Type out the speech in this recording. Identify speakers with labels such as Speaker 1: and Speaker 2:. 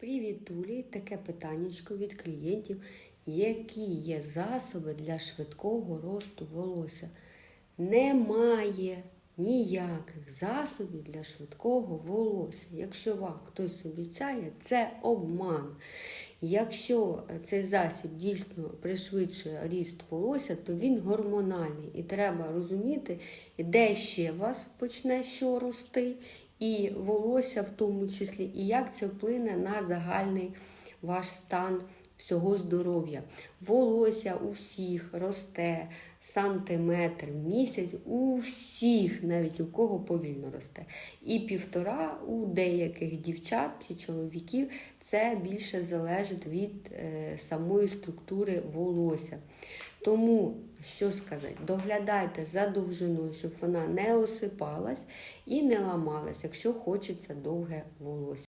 Speaker 1: Привіт, Тулі! Таке питаннячко від клієнтів. Які є засоби для швидкого росту волосся? Немає ніяких засобів для швидкого волосся. Якщо вам хтось обіцяє, це обман. Якщо цей засіб дійсно пришвидшує ріст волосся, то він гормональний. І треба розуміти, де ще у вас почне що рости, і волосся в тому числі, і як це вплине на загальний ваш стан всього здоров'я. Волосся у всіх росте сантиметр в місяць, у всіх, навіть у кого повільно росте. І півтора у деяких дівчат чи чоловіків це більше залежить від е, самої структури волосся. Тому, що сказати, доглядайте за довжиною, щоб вона не осипалась і не ламалась, якщо хочеться довге волосся.